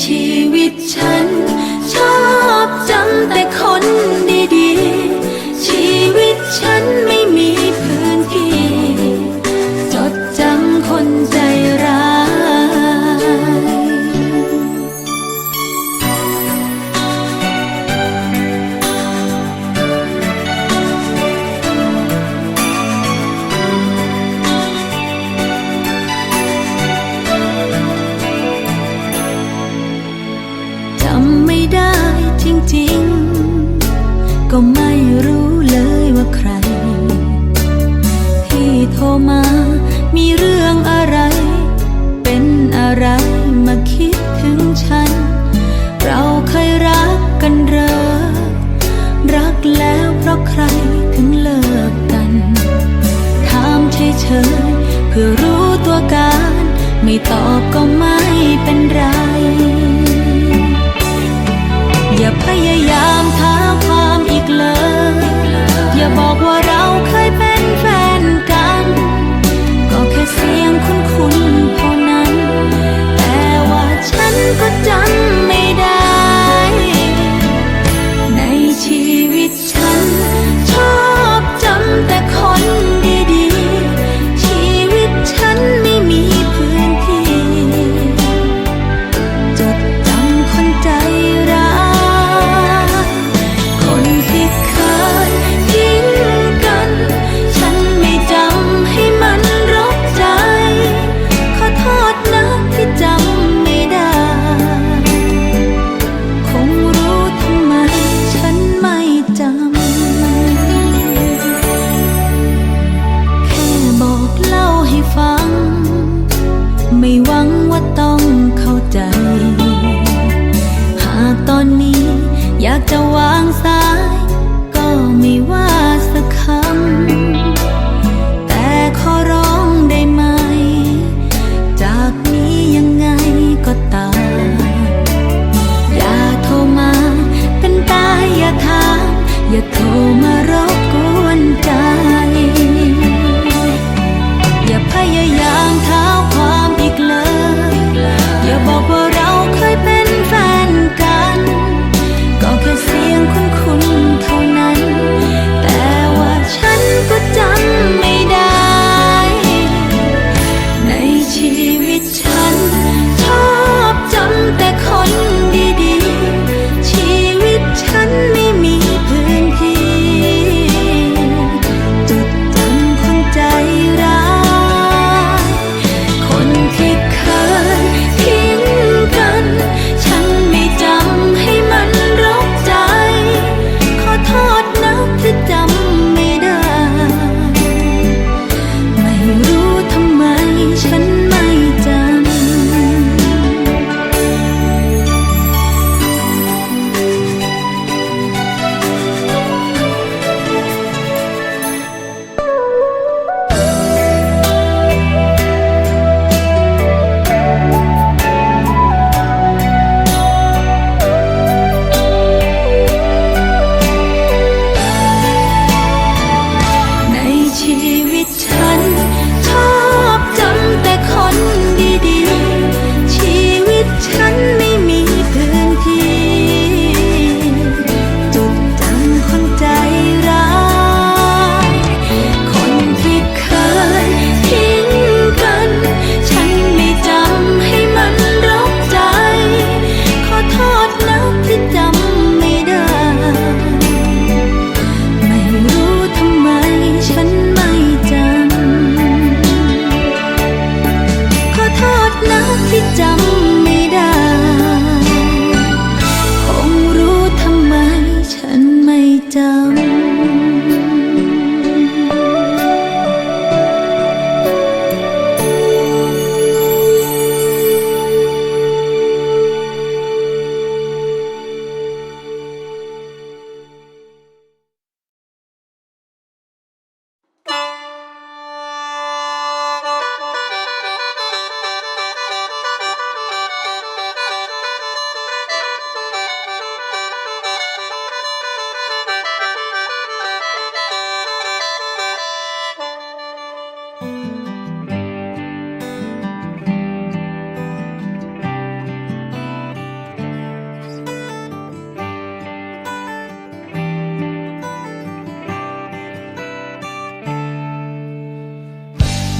ชีวิตฉัน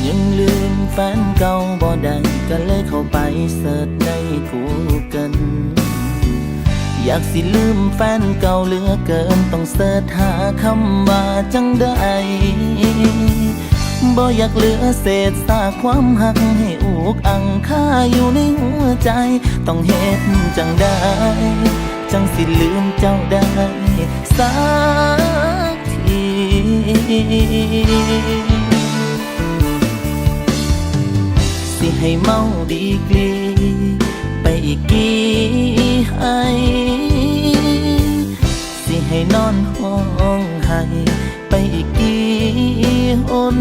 ยังลืมแฟนเก่าบ่ได้ก็เลยเข้าไปเสิร์ชในกูเกิลอยากสิลืมแฟนเก่าเหลือเกิน ต้องเสิร์ชหาคำว่าจังได้บ่อยากเหลือเศษซากความหักให้อุกอังค่าอยู่ในหัวใจ ต้องเฮ็ดจังได้ จังสิลืมเจ้าได้สักที สิให้เมาดีกรีไปอีกกี่ให้สิให้นอนห้องให้ไปอีกกี่หน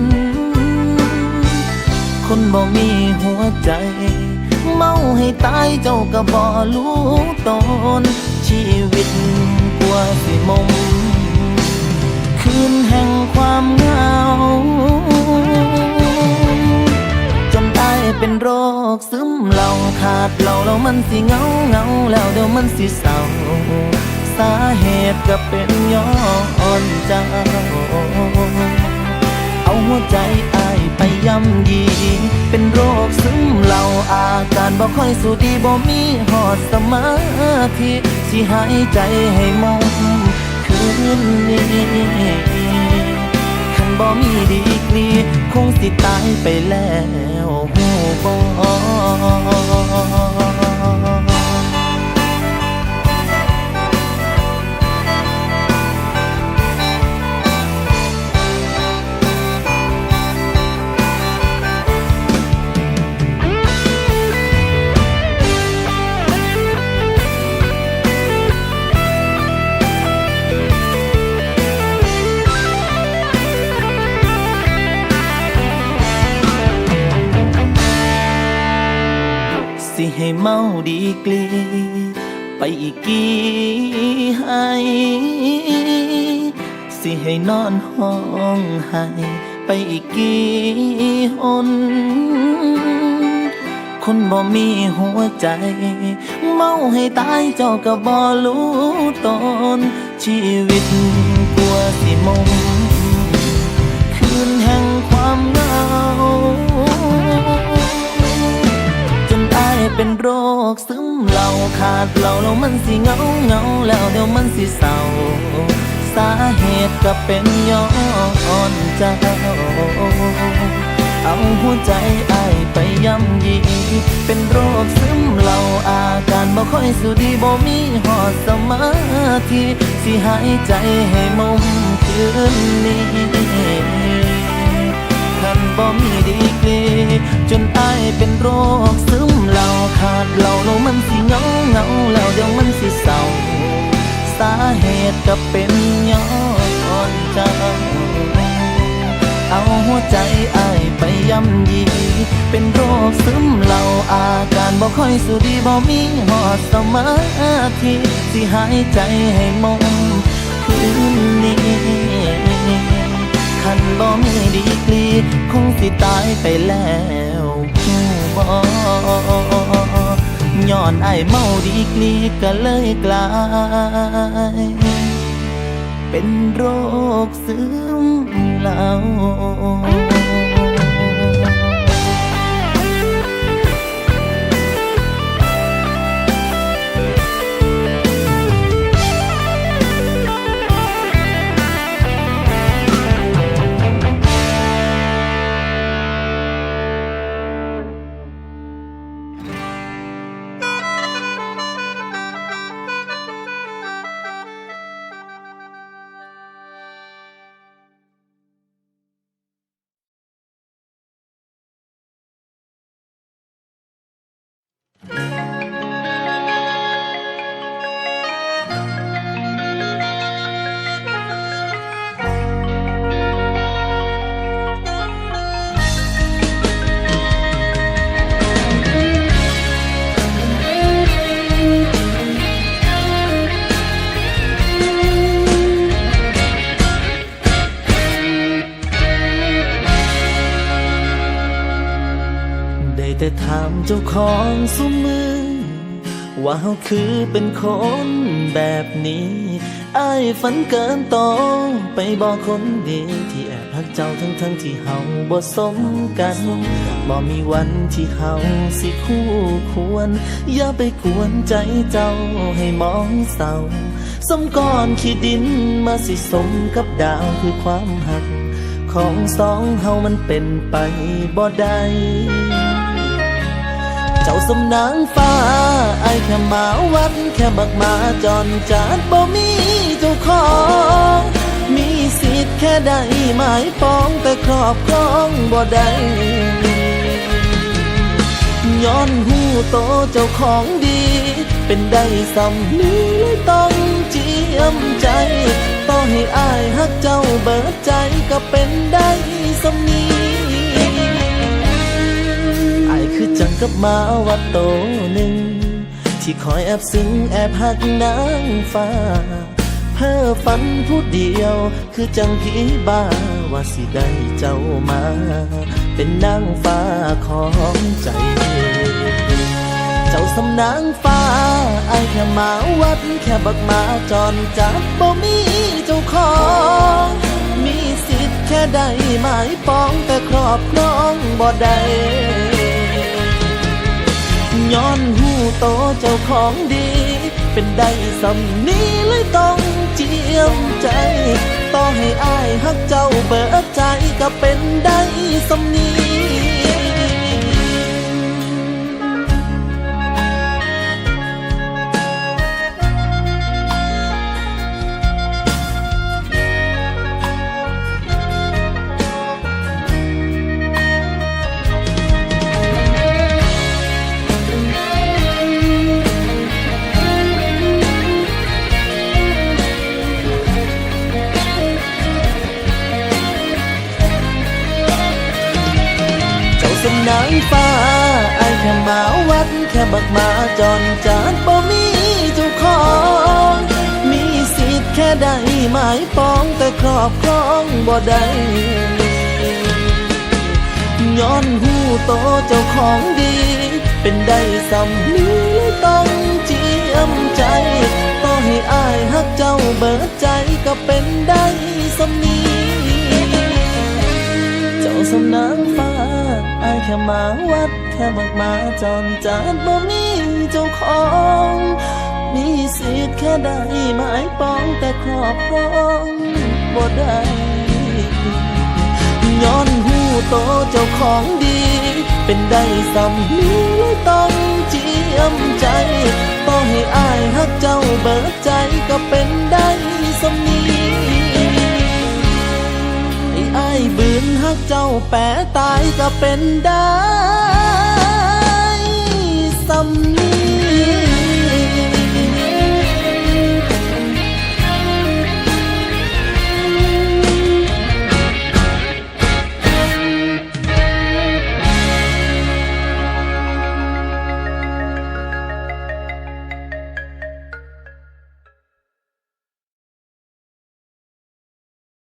คนบ่มีหัวใจ เมาให้ตายเจ้าก็บ่รู้ตน ดเหล่าแล้วมันสิเงาเงาแล้วเดี๋ยวมันสิเศร้า สาเหตุก็เป็นย้อนเจ้า เอาหัวใจอายไปย่ำยี เป็นโรคซึมเหล่าอาการบ่ค่อยสู้ดีบ่มีหอดสมาธิสิหายใจให้มองคืนนี้คันบ่มีดีกรีคงสิตายไปแล้ว บ่ ดีกรีไปอีกกี่ให้สิให้นอนห้องให้ไปอีกกี่หนคนบ่มีหัวใจ เมาให้ตายเจ้าก็บ่รู้ตนชีวิตกลัวสิมม เป็นโรคซึมเหล่าขาดเหล่าแล้วมันสิเงาเงาแล้วเดี๋ยวมันสิเศร้า สาเหตุก็เป็นย้อนเจ้า เอาหัวใจไอไปย่ำยี เป็นโรคซึมเหล่าอาการบ่ค่อยสุดีบ่มีหอดสมาธิสิหายใจให้มุมคืนนี้คันบ่มีดีกรีจนไอเป็นโรค ขาเหล่ามันสิเงาเงาแล้วเดี๋ยวมันสิเศร้า สาเหตุก็เป็นย้อนเจ้าเอาหัวใจอายไปย่ำยี เป็นโรคซึมเหล่าอาการบ่ค่อยสุดีบ่มีหอดสมาธิสิหายใจให้มองคืนนี้คันบ่มีดีกรี คงสิตายไปแล้วหูบ่ ย้อนไอเมาดีกลีก็เลยกลาย เป็นโรคซึมเหล่า จ้าของสุมือ ว่าเฮาคือเป็นคนแบบนี้อายฝันเกินโตองไปบอกคนดีที่แอบพักเจ้าทั้งทั้งที่เฮาบ่สมกันบ่มีวันที่เฮาสิคู่ควร อย่าไปกวนใจเจ้าให้มองเศร้าสมก้อนขี้ดินมาสิสมกับดาวคือความหัก ของสองเฮามันเป็นไปบ่ได้ เจ้าสำนางฟ้าไอแค่หมาวัดแค่บักหมาจอนจานบ่มีเจ้าของ มีสิทธิ์แค่ได้หมายปองแต่ครอบครองบ่ได้ย้อนหูโตเจ้าของดี เป็นได้สำนี้เลยต้องเจียมใจต่อให้อายฮักเจ้าเบิดใจก็เป็นได้สำนี กับหมาวัดโตหนึ่ง ที่คอยแอบซึ้งแอบหักนางฟ้า เพ้อฝันผู้เดียว คือจังผีบ้าว่าสิได้เจ้ามา เป็นนางฟ้าของใจ เจ้าสำนางฟ้าไอแค่หมาวัดแค่บักหมาจอนจัดบ่มีเจ้าของมีสิทธิ์แค่ได้หมายปองแต่ครอบครองบ่ได้ ย้อนหูโตเจ้าของดี เป็นได้สำนี้เลยต้องเจียมใจ ต่อให้อายฮักเจ้าเบิดใจก็เป็นได้สำนี้ สำนางฟ้าไอายแค่หมาวัดแค่บักหมาจอนจานบ่มีเจ้าของ มีสิทธิ์แค่ได้หมายปองแต่ครอบครองบ่ได้ย้อนหูโตเจ้าของดี เป็นได้สำนีเลยต้องเจียมใจต่อให้อายฮักเจ้าเบิดใจก็เป็นได้สำนีเจ้าสำนางฟ้า แค่หมาวัดแค่บักหมาจอนจานบ่มีเจ้าของ มีสิทธิ์แค่ได้หมายปองแต่ครอบครองบ่ได้ย้อนหูโตเจ้าของดี เป็นได้สำนี้เลยต้องเจียมใจต่อให้อายฮักเจ้าเบิดใจก็เป็น เจ้าแปะตายก็เป็นได้สำนี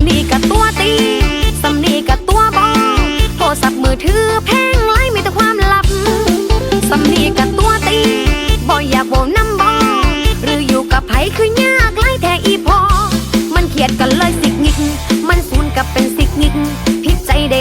นี่กับตัวตี ใจคือยากไล่แท้อีพอ มันเขียดกันเลยสิกงิก มันสูนกับเป็นสิกงิกพิจใจได้แต่